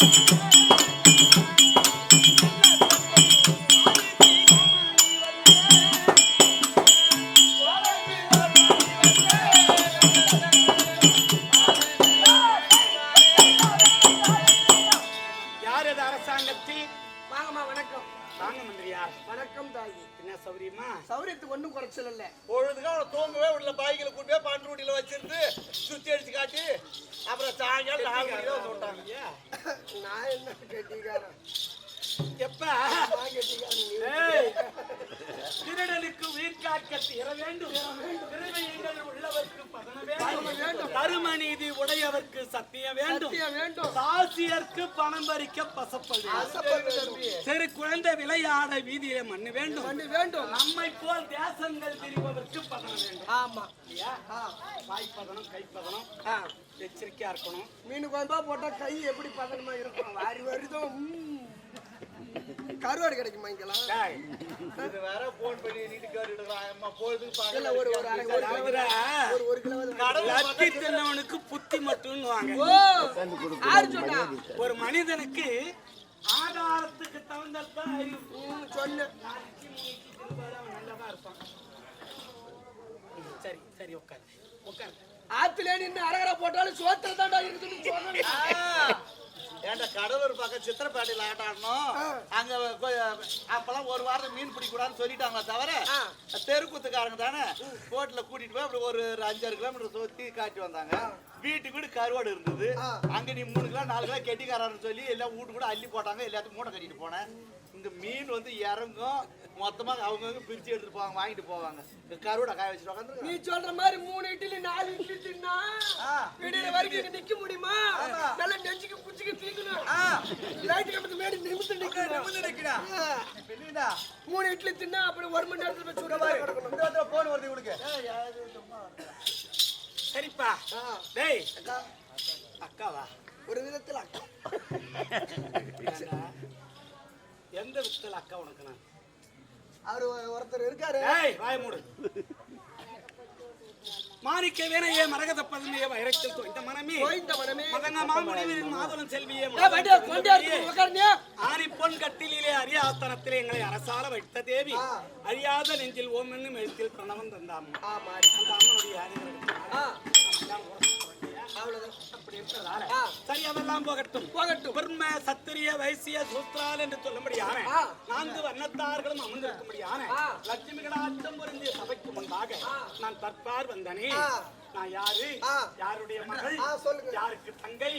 யார் ஆ. எச்சரிக்கையா இருக்கணும். மீன் குழம்பா போட்டா கை எப்படி பதனமா இருக்கும்? வாரி வருதோ. கருவாடு கிடைக்குமா இங்கெல்லாம்? டேய், இது வேற போன் பண்ணி எடுக்கிறான் அம்மா பொழுதுக்கு இல்ல ஒரு ஒரு அரை ஒரு ஒரு ஒரு கிலோ லத்தி தின்னவனுக்கு புத்தி மட்டும் வாங்க ஒரு மனிதனுக்கு ஆதாரத்துக்கு தகுந்ததான் அறிவு அவன் நல்லதா இருப்பான். சரி சரி உட்காரு. உட்காரு. ஆத்துல நின்று அரகரை போட்டாலும் சோத்துல தாண்டா இருக்குதுன்னு சொன்னேன். ஏன்டா கடலூர் பக்கம் சித்திரப்பேட்டையில் ஆட்டம் ஆடணும்? அங்க அப்பெல்லாம் ஒரு வாரம் மீன் பிடிக்கூடாதுன்னு சொல்லிட்டாங்களே தவிர. தெருக்கூத்துக்காரங்க தானே? போட்ல கூட்டிட்டு போய் அப்படி ஒரு அஞ்சாறு கிலோமீட்டர் சுத்தி காட்டி வந்தாங்க. வீட்டுக்கு வீடு கருவாடு இருந்தது. அங்க நீ மூணு கிலோ நாலு கிலோ கெட்டிக்காரன்னு சொல்லி எல்லாம் வீட்டு கூட அள்ளி போட்டாங்க. எல்லாத்தையும் மூட்டை கட்டிட்டு போனேன். இங்க மீன் வந்து இறங்கும். மொத்தமா அவங்க பிரிச்சு எடுத்துட்டு போவாங்க வாங்கிட்டு போவாங்க. இந்த கருவாடை காய வச்சுட்டு நீ உட்காந்துருக்காங்க சொல்ற மாதிரி மூணு இட்லி நாலு இட்லி தின்னா ஆ. விடியற வரைக்கும் நிக்க முடியுமா? நல்லா நெஞ்சுக்கு புச்சுக்கு தீக்கணும். லைட் கம்பத்து மேடி நிமிந்து நிக்கணும் நிமிர்ந்து நிக்கிறா. மூணு இட்லி தின்னா அப்புறம் ஒரு மணி நேரத்துல போய் சுட கிடக்கணும் இந்த phone வருது இவனுக்கு. சரிப்பா. டேய். அக்கா, அக்காவா? ஒரு விதத்துல அக்கா? எந்த விதத்துல அக்கா உனக்கு நான் அவரு ஒருத்தர் இருக்காரு. வாய மூடு. மாணிக்க வேணையே மரகத பதுமையே வைரத்தில் தோய்ந்த மனமே. கோய்ந்த மனமே. மதங்க மாமுனிவரின் மாதுளம் செல்வியே? ஆரி பொன் கட்டிலே அரியாசனத்திலே எங்களை அரசால வைத்த தேவி. ஆ. அழியாத நெஞ்சில் ஓம் என்னும் எழுத்தில் பிரணவம் தந்தாம். அந்த அம்மனுடைய அறிவுரை சரி அதெல்லாம் போகட்டும் போகட்டும். பிரம்ம சத்திரிய வைசிய சூத்ரால் என்று சொல்லும்படியான ஆ. நான்கு வண்ணத்தார்களும் அமர்ந்திருக்கும்படியான. லட்சுமிகளாட்டம் பொருந்திய சபைக்கு முன்பாக. நான் தற்பார் வந்தனே. நான் யாரு. யாருடைய மகள் சொல்லுங்க. யாருக்கு தங்கை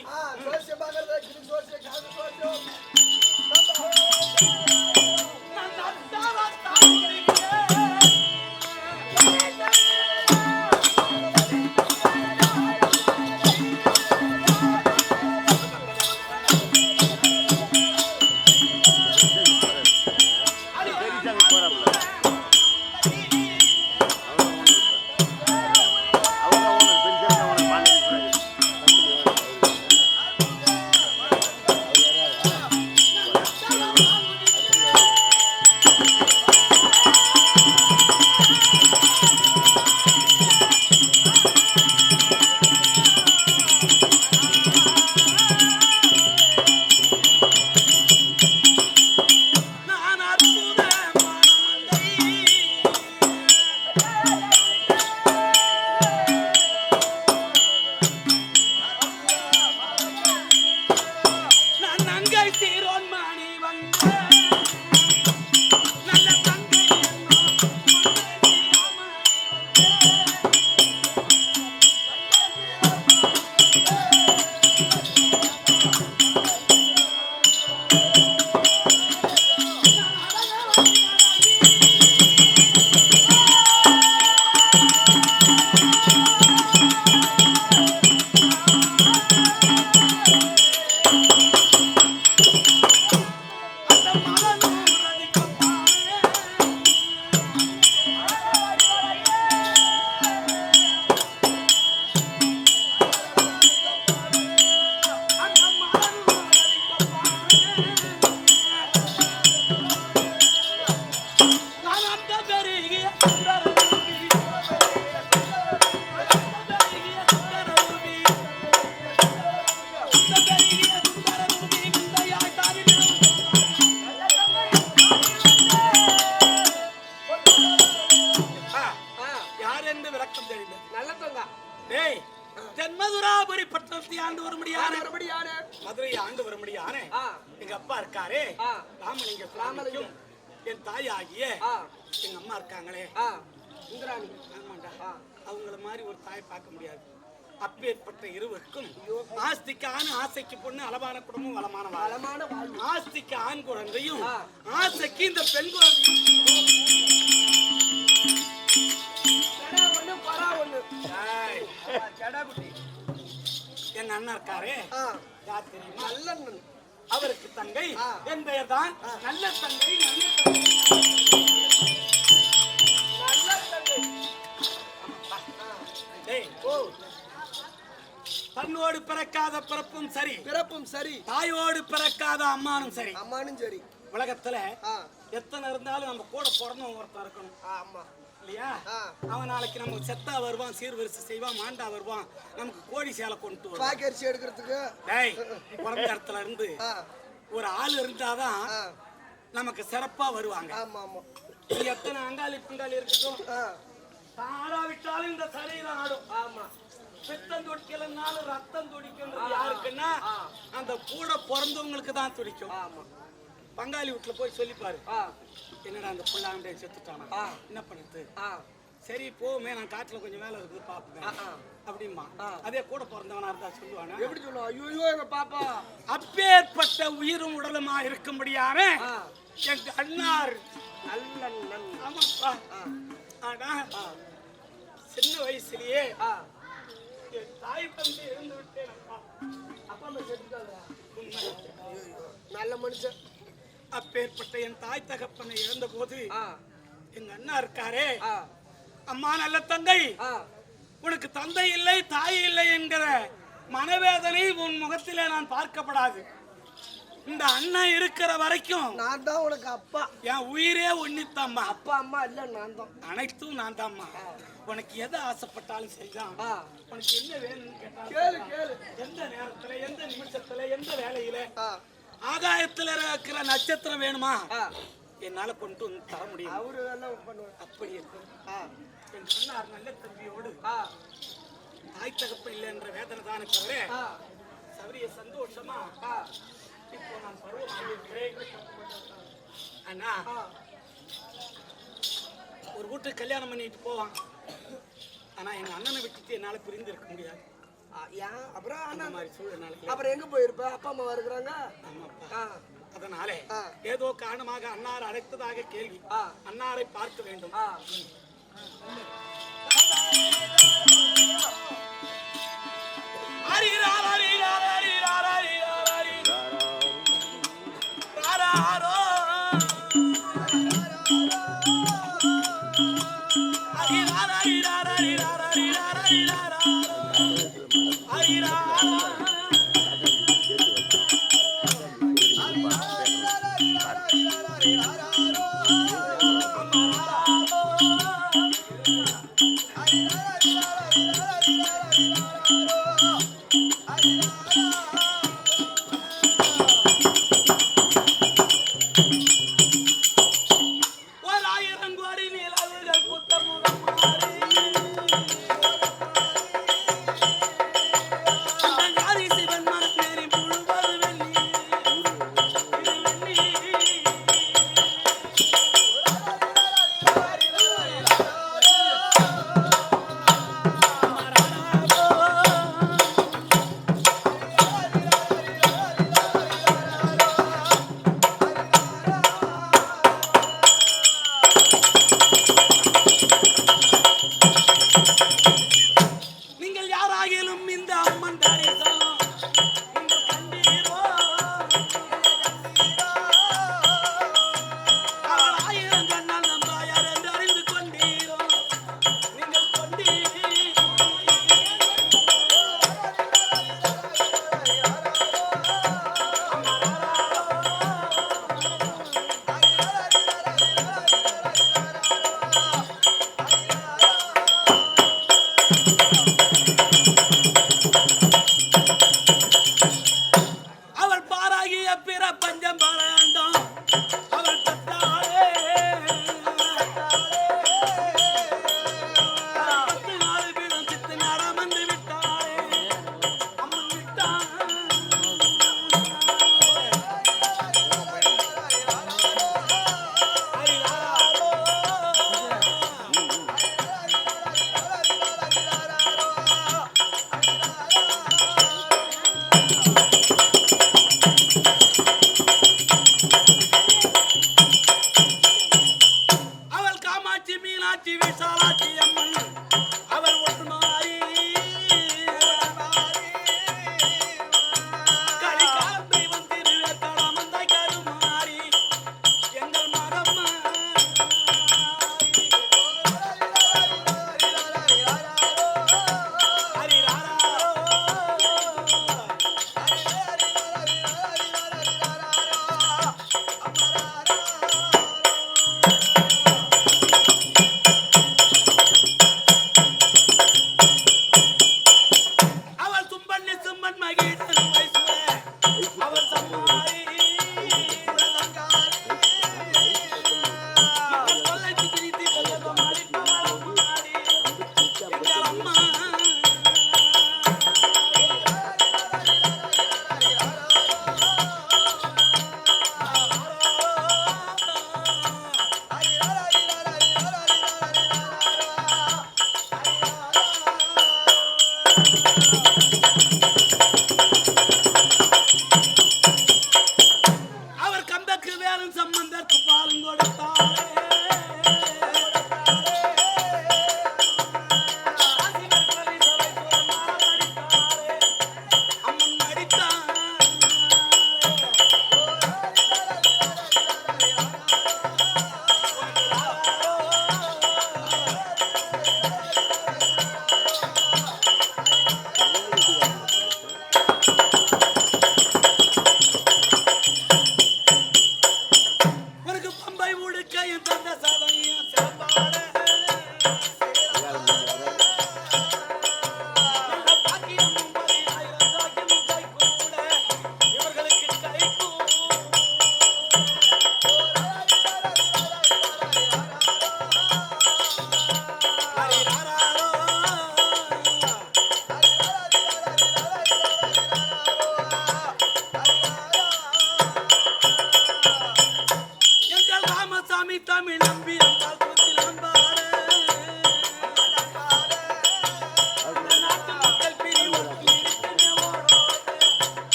ஆசைக்கு பொண்ணு அளவான குடும்பம் வளமான வாழ்வு. ஆஸ்திக்கு ஆண் குழந்தையும். ஆசைக்கு இந்த பெண் குழந்தையும். எங்க அண்ணன் இருக்காரே நல்ல. அவருக்கு தங்கை. என் பெயர் தான் நல்ல தங்கை நல்ல தங்கை தன்னோடு பிறக்காத பிறப்பும் சரி. பிறப்பும் சரி. தாயோடு பிறக்காத அம்மானும் சரி. அம்மானும் சரி. உலகத்துல எத்தனை இருந்தாலும் நம்ம கூட பிறந்தவன் ஒருத்தன் இருக்கணும். ஆமா. இல்லையா. அவன் நாளைக்கு நமக்கு செத்தா வருவான் சீர்வரிசை செய்வான் மாண்டா வருவான். நமக்கு கோழி சேலை கொண்டு வருவான். பாக்கரிசி எடுக்கிறதுக்கு? டேய் பிறந்த இடத்துல இருந்து ஒரு ஆள் இருந்தாதான் நமக்கு சிறப்பா வருவாங்க. ஆமா ஆமா. எத்தனை அங்காளி பங்காளி இருக்கட்டும். ஆ, தாராவிட்டாலும் இந்த சரீரம் ஆடும். ஆமா. பித்தம் துடிக்கலனாலும் ரத்தம் துடிக்கும் யாருக்குன்னா. அந்த கூட பிறந்தவங்களுக்கு தான் துடிக்கும். ஆமா. பங்காளி வீட்டுல போய் சொல்லி பாரு ஆ, என்னடா அந்த புள்ளாண்டே செத்துட்டானா. என்ன பண்ணுது ஆ, சரி போமே நான் காட்டுல கொஞ்சம் வேலை இருக்குது பாப்பேன். அப்படிமா. அதே கூட பிறந்தவனா இருந்தா சொல்லுவானா? எப்படி சொல்லுவோம் ஐயோ எங்க பாப்பா. அப்பேற்பட்ட உயிரும் உடலுமா இருக்கும்படியான எங்க அண்ணார் நல்ல அண்ணன். ஆமாப்பா. ஆனா ஆ, சின்ன வயசுலயே ஆ. என் தாய் தந்தை இருந்து விட்டேன் அப்பா அப்பா அம்மா செத்துட்டாங்க. நல்ல மனுஷன். அப்பேற்பட்ட என் தாய் தகப்பனை இழந்த போது எங்க அண்ணா இருக்காரே. அம்மா நல்ல தங்கை. உனக்கு தந்தை இல்லை தாய் இல்லை என்கிற மனவேதனை உன் முகத்திலே நான் பார்க்கப்படாது. இந்த அண்ணன் இருக்கிற வரைக்கும் நான் தான் உனக்கு அப்பா. என் உயிரே ஒன்னித்தம்மா அப்பா அம்மா இல்ல நான் தான். அனைத்தும் நான் தாம்மா ஆ, உனக்கு எதை ஆசைப்பட்டாலும் சரிதான். உனக்கு என்ன வேணும்னு கேட்டாலும் கேளு சரிதான். கேளு. எந்த நேரத்துல எந்த நிமிஷத்துல எந்த வேலையில ஆகாயத்துல இருக்கிற நட்சத்திரம் வேணுமா? என்னால கொண்டு வந்து தர முடியும். அவரு அப்படி இருக்கும் என் சொன்னார் நல்ல தம்பியோடு. தாய் தகப்ப இல்லை என்ற வேதனை தானே தவிர சபரிய சந்தோஷமா இப்போ நான் பருவம் அண்ணா ஒரு வீட்டுக்கு கல்யாணம் பண்ணிட்டு போவான். ஆனா எங்க அண்ணனை விட்டுட்டு என்னால பிரிந்து இருக்க முடியாது ஏன் அப்புறம் அந்த அண்ணா மாதிரி சூழ்நிலை அப்புறம் எங்க போயிருப்ப அப்பா அம்மா இருக்கிறாங்க ஆமாப்பா அதனாலே. ஏதோ காரணமாக அன்னார் அழைத்ததாக கேள்வி. அன்னாரை பார்க்க வேண்டும் Hare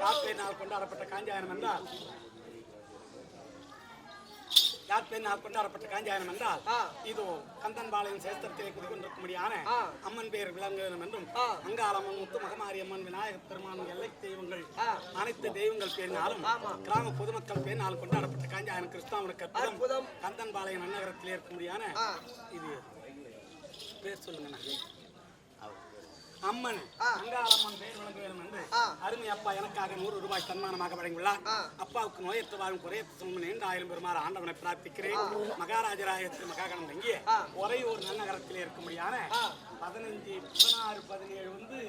யார் பேரினால் கொண்டாடப்பட்ட காஞ்சாயனம் என்றால் கொண்டாடப்பட்ட காஞ்சாயனம் என்றால். இதோ கந்தன்பாளையம் சேஸ்திரத்திலே குடிக்கொண்டிருக்கும்படியான. அம்மன் பெயர் விளங்க வேண்டும் என்றும். அங்காளம்மன் முத்து மகமாரி அம்மன் விநாயகர் பெருமான் எல்லை தெய்வங்கள். அனைத்து தெய்வங்கள் பேரினாலும். கிராம பொதுமக்கள் பேரினால் கொண்டாடப்பட்ட காஞ்சாயனம் கிருஷ்ணாவனுக்கு அற்புதம். அற்புதம் கந்தன்பாளையம் நன்னகரத்திலே இருக்கும்படியான. இது பேர் சொல்லுங்க அம்மன். அங்காளம்மன் பெயர் வேண்டும் என்று. அருமை அப்பா எனக்காக நூறு ரூபாய் சன்மானமாக வழங்கியுள்ளார். அப்பாவுக்கு நோயற்று வாழும் குறையற்ற சுமன் ஆயிரம் பெருமாறு ஆண்டவனை பிரார்த்திக்கிறேன் மகாராஜராயத்தின் மகாகணம் தங்கிய ஆ. ஒரே ஒரு நன்னகரத்திலே இருக்கும்படியான. பதினஞ்சு பதினாறு பதினேழு வந்து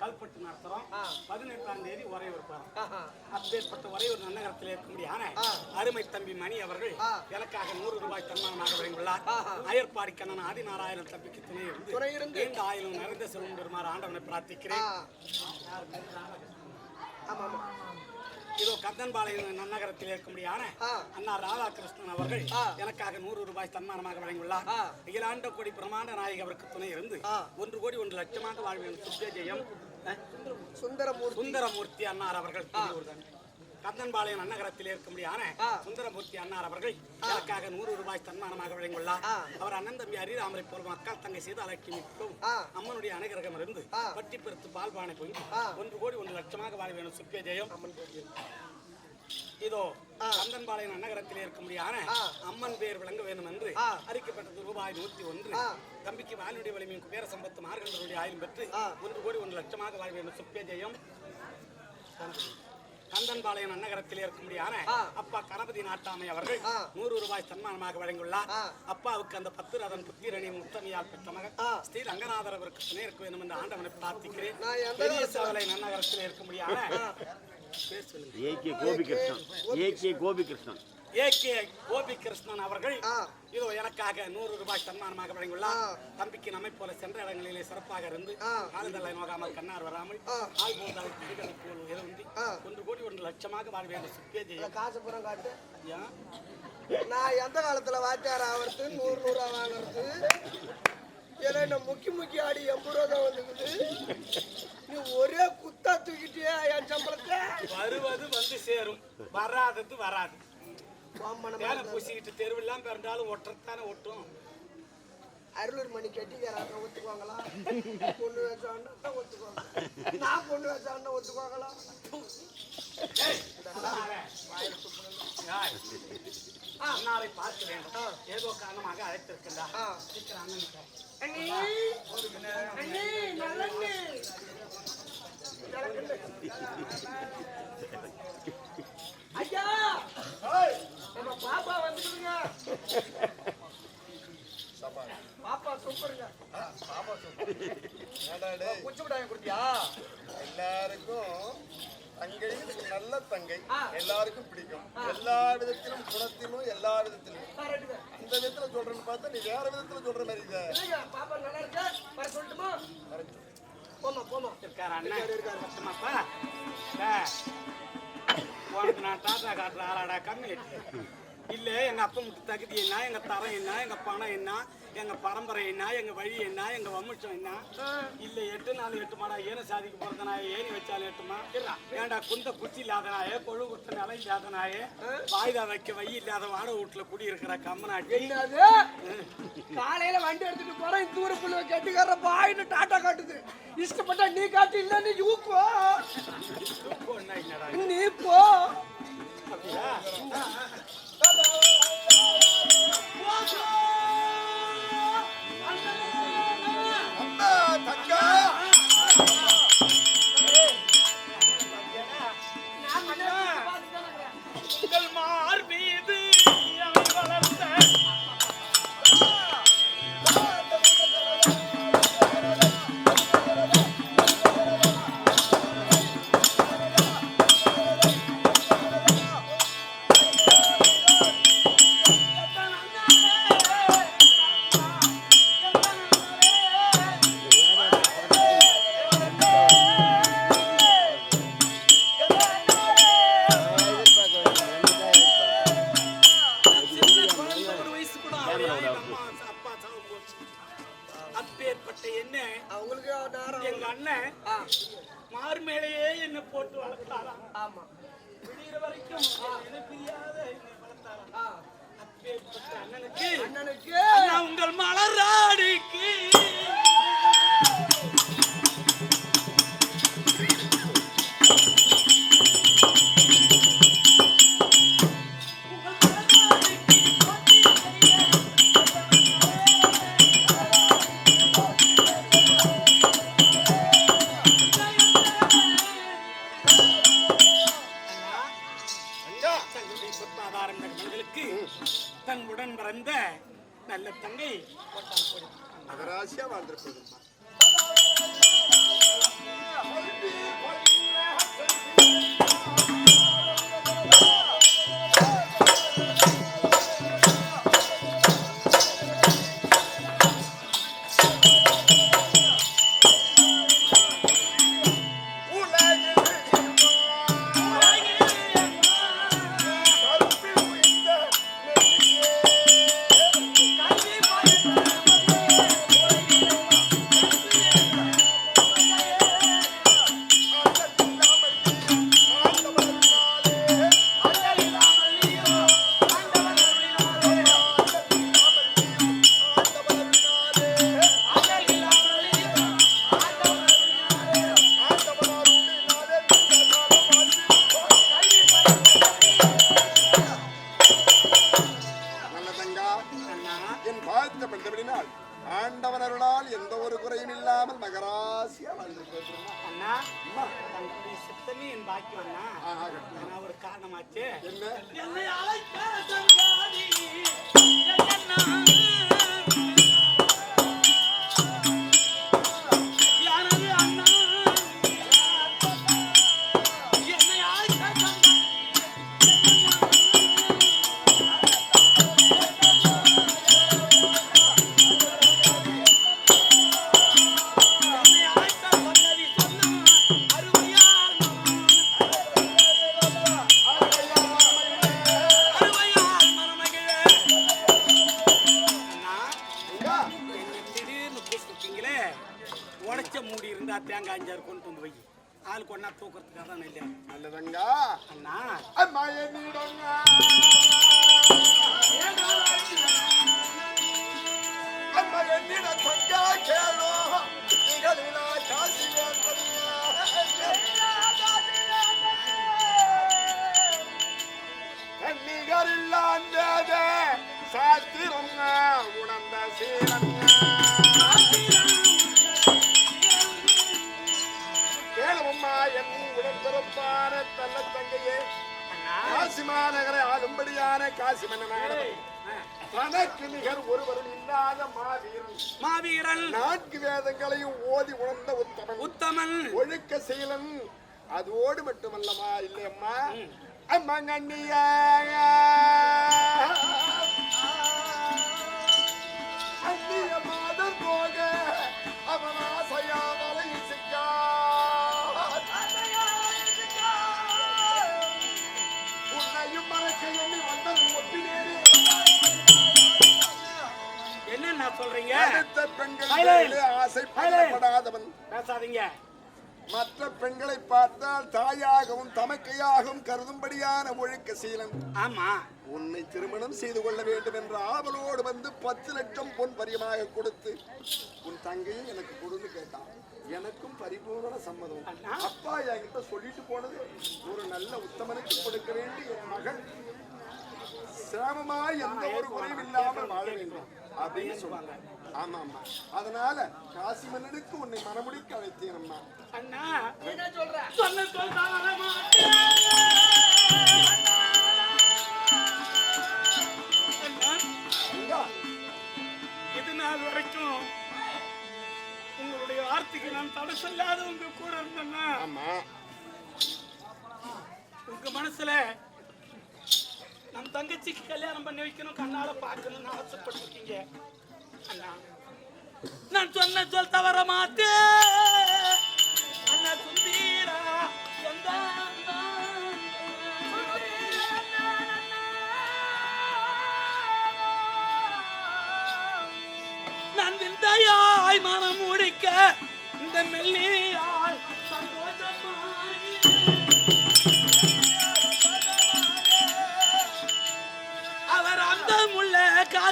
கல்பட்டு நடத்துறோம். பதினெட்டாம் தேதி பாடம் ஆஹா. அப்பேற்பட்ட ஒரே ஒரு நன்னகரத்தில் இருக்கும்படியான. அருமை தம்பி மணி அவர்கள். எனக்காக நூறு ரூபாய் சன்மானமாக வழங்கியுள்ளார். அயற்பாடி கண்ணன் ஆதிநாராயணன் தம்பிக்கு துணை இருந்து துணை இருந்து. நீண்ட ஆயிலும் நிறைந்த செல்வம் பெருமாறு ஆண்டவனை. பிரார்த்திக்கிறேன் இதோ கந்தன்பாளையம் நன்னகரத்தில் இருக்கும்படியான. அண்ணா ராதாகிருஷ்ணன் அவர்கள். எனக்காக நூறு ரூபாய் சன்மானமாக வழங்கியுள்ளார் ஆ. அகிலாண்ட கோடி பிரமாண்ட நாயகி அவருக்கு துணை இருந்து. ஒன்று கோடி ஒன்று லட்சமாக வாழ்வேன் சுத்தியஜெயம் சுந்தரமூர்த்தி சுந்தரமூர்த்தி அன்னார் அவர்கள். கந்தன்பாளையம் நன்னகரத்தில் இருக்கும்படியான. சுந்தரமூர்த்தி அன்னார் அவர்கள் எனக்காக நூறு ரூபாய் சன்மானமாக வழங்கியுள்ளார். அவர் அண்ணன் தம்பி ஹரிராமரை போல் மக்கள் தங்கை செய்த அலட்சுமிக்கும் ஆ. அம்மனுடைய அனுகிரகம் இருந்து. பட்டி பெருத்து பால் பானை பொங்கி. ஒன்று கோடி ஒன்று லட்சமாக வாழ வேணும் சுப்பிய ஜெயம். இதோ ஆ. கந்தன்பாளையம் நகரத்தில் இருக்கும்படியான. அம்மன் பெயர் விளங்க வேண்டும் என்று. அறிக்கப்பட்டது ரூபாய் நூத்தி ஒன்று. தம்பிக்கு வாலினுடைய வலிமையும் குபேர சம்பத்து மார்கண்டருடைய ஆயுள் பெற்று. ஒன்று கோடி ஒன்று லட்சமாக வாழ் வேண்டும் சுப்பிய ஜெயம் கந்தன்பாளையம் நன்னகரத்தில் இருக்கும்படியான. அப்பா கணபதி நாட்டாமை அவர்கள். நூறு ரூபாய் சன்மானமாக வழங்கியுள்ளார். அப்பாவுக்கு அந்த பத்து ரதன் புத்திரணி முத்தமையால் பெற்ற மகன் ஆ. ஸ்ரீ ரங்கநாதர் அவருக்கு துணை இருக்க வேண்டும் என்று ஆண்டவனை பிரார்த்திக்கிறேன் நன்னகரத்தில் இருக்கும்படியான பேர் AK Gopikrishnan AK Gopikrishnan AK Gopi Krishnan அவர்கள் ஆ. இதோ எனக்காக நூறு ரூபாய் சன்மானமாக வழங்கியுள்ளார். தம்பிக்கு நம்மை போல சென்ற இடங்களிலே சிறப்பாக இருந்து. காலந்தலை நோகாமல் கண்ணார் வராமல். ஆள் போதால் கைகளை போல் இருந்து. ஒன்று கோடி ஒன்று லட்சமாக வாழ் வேண்டும் சுக்கே ஜெயம் காசு புறம் காட்டு? நான் எந்த காலத்துல வாத்தியார் ஆகிறது நூறு நூறா வாங்குறது ஏன்னா இந்த முக்கி முக்கி ஆடி எண்பது ரூபா தான் வந்துக்குது. நீ ஒரே குத்தா தூக்கிட்டியா என் சம்பளத்தை? வருவது வந்து சேரும். வராதது வராது. வேலை பூசிக்கிட்டு தெருவெல்லாம் பிறந்தாலும் ஒட்டுறதானே ஒட்டும். அருளூர் மணி கட்டிக்கிறாங்க ஒத்துக்குவாங்களா? பொண்ணு வச்சாண்டா ஒத்துக்குவாங்க. நான் பொண்ணு வச்சாண்டா ஒத்துக்குவாங்களா? அண்ணாவை பார்க்க வேண்டும் ஏதோ காரணமாக அழைத்திருக்கின்றார் ஐயா பாப்பா வந்துடுங்க பாப்பா சூப்பருங்க குச்சி மிட்டாய் கொடுத்தியா? எல்லாருக்கும் தங்கை நல்ல தங்கை. எல்லாருக்கும் பிடிக்கும். எல்லா விதத்திலும் குணத்திலும் எல்லா விதத்திலும். அந்த விதத்துல சொல்றேன்னு பார்த்தா நீ வேற விதத்துல சொல்ற மாதிரி இத பாப்பா நல்லா இருக்கா? வர சொல்லட்டுமா? போமா போமா இருக்காரு சத்தமாப்பா உனக்கு நான் டாட்டா காட்டுற ஆளாடா கம்மி இல்ல எங்க அப்பா முட்டு தகுதி என்ன எங்க தரம் என்ன எங்க பணம் என்ன எங்க பரம்பரை என்ன எங்க வழி என்ன எங்க வம்சம் என்ன? இல்ல எட்டு நாள் எட்டு மாடா ஏன சாதிக்க போறது நாய ஏணி வச்சாலும் எட்டுமா? ஏன்டா குந்த குச்சி இல்லாத நாயே கொழு குத்த நிலம் இல்லாத நாயே வாய்தா வைக்க வை இல்லாத வாட வீட்டுல குடி இருக்கிற கம்மநாட்டி. என்னது? காலையில வண்டி எடுத்துட்டு போறேன் தூர புள்ள கெட்டிக்கார பாயின்னு டாட்டா காட்டுது. இஷ்டப்பட்டா நீ காட்டு இல்ல நீ யூ போ. என்னடா நீ போ. அப்படியா? மனிதர்களுக்கு தன் உடன் பிறந்த நல்ல தங்கை அகராசியா கொடி. காரணமாச்சு என்ன? தேங்காய் அஞ்சாறு கொண்டு வந்து வை. ஆளுக்கு ஒன்னா தூக்கிறதுக்காக தான் இல்லை நல்லதங்கா. அண்ணா. அம்மா என்னிடங்க. அம்மா என்னிட என் உடன்பிறப்பான தள்ள தங்கையே. அண்ணா. காசி மாநகரை ஆளும்படியான காசி மன்னனான ஆ, தனக்கு நிகர் ஒருவரும் இல்லாத மாவீரன். மாவீரன். நான்கு வேதங்களையும் ஓதி உணர்ந்த உத்தமன். உத்தமன். ஒழுக்க சீலன். அதோடு மட்டுமல்லமா இல்லையம்மா. அம்மா கண்ணியா. சொல்றீங்க? அடுத்த பெண்கள். மேலே ஆசைப்படாதவன் பேசாதீங்க. மற்ற பெண்களை பார்த்தால் தாயாகவும் தமக்கையாகவும் கருதும்படியான ஒழுக்க சீலன். ஆமா. உன்னை திருமணம் செய்து கொள்ள வேண்டும் என்ற ஆவலோடு வந்து பத்து லட்சம் பொன் பரியமாக கொடுத்து உன் தங்கையை எனக்கு கொடுன்னு கேட்டான் எனக்கும் பரிபூரண சம்மதம். அப்பா என்கிட்ட சொல்லிட்டு போனது ஒரு நல்ல உத்தமனுக்கு கொடுக்க வேண்டிய மகள் சிரமமாய் எந்த ஒரு குறையும் இல்லாமல் வாழ வேண்டும். அப்படின்னு சொன்னாங்க ஆமா ஆமா. அதனால காசி மன்னனுக்கு உன்னை மனமுடிக்க அழைத்தேன் அம்மா. அண்ணா என்ன சொல்ற? சொன்ன இது நாள் வரைக்கும் உங்களுடைய ஆர்த்திக்கு நான் தடை சொல்லாத உங்க கூட இருந்தேன்னா ஆமா. உங்க மனசுல நம் தங்கச்சிக்கு கல்யாணம் பண்ணி வைக்கணும் கண்ணால பார்க்கணும்னு ஆசைப்பட்டிருக்கீங்க அண்ணா நான் சொன்ன சொல் தவற மாட்டேன் அண்ணா சுந்தீரா எந்த நான் விந்தையாய் மனம் முடிக்க இந்த மெல்லியா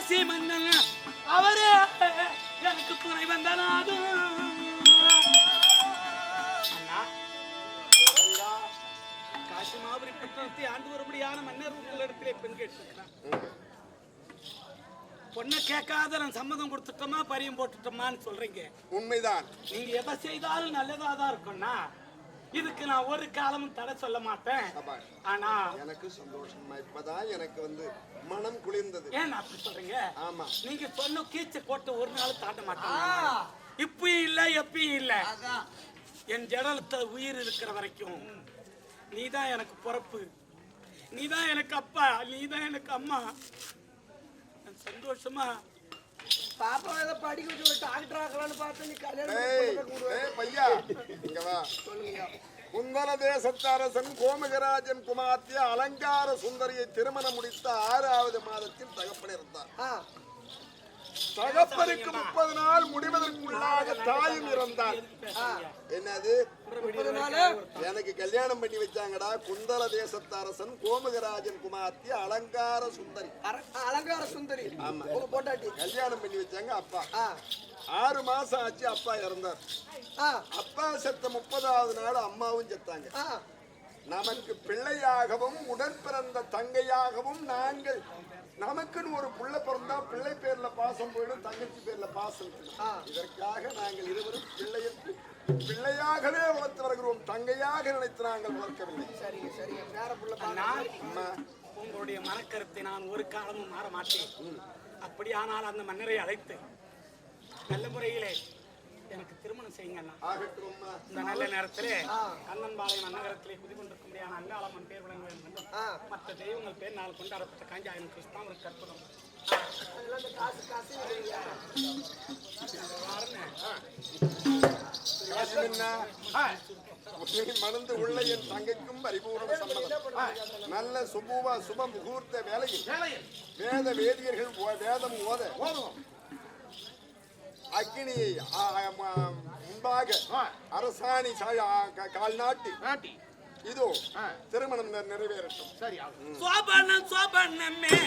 காசி மன்னன். அவரே எனக்கு துணை அழகங்கா, காசி மாபுரி பட்டணத்தை ஆண்டு வரும்படியான மன்னர் உங்களிடத்திலே பெண் கேட்டிருக்கிறான் பொண்ணை கேட்காத நான் சம்மதம் கொடுத்துட்டோமா பரியம் போட்டுட்டோமான்னு சொல்றீங்க. உண்மைதான். நீங்க எதை செய்தாலும் நல்லதா தான் இருக்கும்னா இதுக்கு நான் ஒரு காலமும் தடை சொல்ல மாட்டேன். ஆனா எனக்கு சந்தோஷமா இப்பதான் எனக்கு வந்து மனம் குளிர்ந்தது. ஏன் அப்படி சொல்றீங்க? ஆமா. நீங்க சொன்ன கீச்ச கோட்டை ஒரு நாள் தாண்ட மாட்டாங்க. இப்பயும் இல்ல எப்பயும் இல்ல. என் ஜடலத்துல உயிர் இருக்கிற வரைக்கும் நீதான் எனக்கு பிறப்பு. நீதான் எனக்கு அப்பா. நீதான் எனக்கு அம்மா. நான் சந்தோஷமா பாப்பா ஏதோ படிக்க வச்சு ஒரு டாக்டர் ஆக்கலாம்னு பார்த்தா நீ கல்யாணம் பையா இங்க வா. குந்தல தேசத்து அரசன் கோமகராஜன் குமார்த்திய அலங்கார சுந்தரியை திருமணம் முடித்த ஆறாவது மாதத்தில் தகப்பன் இருந்தார். தகப்பனுக்கு முப்பது நாள் முடிவதற்குள்ளாக தாயும் இறந்தார் என்னது? முப்பது நாள்? எனக்கு கல்யாணம் பண்ணி வச்சாங்கடா குந்தல தேசத்து அரசன் கோமகராஜன் குமார்த்திய அலங்கார சுந்தரி. அர- அலங்கார சுந்தரி. ஆமா. உங்க பொண்டாட்டி. கல்யாணம் பண்ணி வச்சாங்க அப்பா. ஆ. ஆறு மாசம் ஆச்சு அப்பா இறந்தார். அப்பா செத்த முப்பதாவது நாள் அம்மாவும் செத்தாங்க. ஆ. நமக்கு பிள்ளையாகவும் உடன் பிறந்த தங்கையாகவும் நாங்கள் நமக்குன்னு ஒரு புள்ள பிறந்தா பிள்ளை பேர்ல பாசம் போயிடும் தங்கச்சி பேர்ல பாசம். இதற்காக நாங்கள் இருவரும் பிள்ளையற்கு பிள்ளையாகவே வளர்த்து வருகிறோம் தங்கையாக நினைத்து நாங்கள் வளர்க்கவில்லை. சரிங்க சரிங்க. பேர புள்ள உங்களுடைய மனக்கருத்தை நான் ஒரு காலமும் மாற மாட்டேன். அப்படியானால் அந்த மன்னரை அழைத்து நல்ல முறையிலே எனக்கு திருமணம் செய்யுங்க இந்த நல்ல நேரத்திலே கண்ணன்பாளையம் அன்னகரத்திலே குதிகொண்டிருக்கும்படியான அல்ல ஆலமன் பேர் விளங்க வேண்டும். மற்ற தெய்வங்கள் பேர் நாள் கொண்டாடப்பட்ட காசு இல்லையா? காசு என்ன? உன்னை மணந்து உள்ள என் தங்கைக்கும் பரிபூர்ண சம்மதம். நல்ல சுபுவ சுப முகூர்த்த வேலையில் வேத வேதியர்கள் வேதம் ஓத அக்னியை ஆ, ஆ, ம- முன்பாக அரசாணி கால் நாட்டி. இதோ திருமணம் நி- நிறைவேறட்டும். சோபனம் சோபனமே.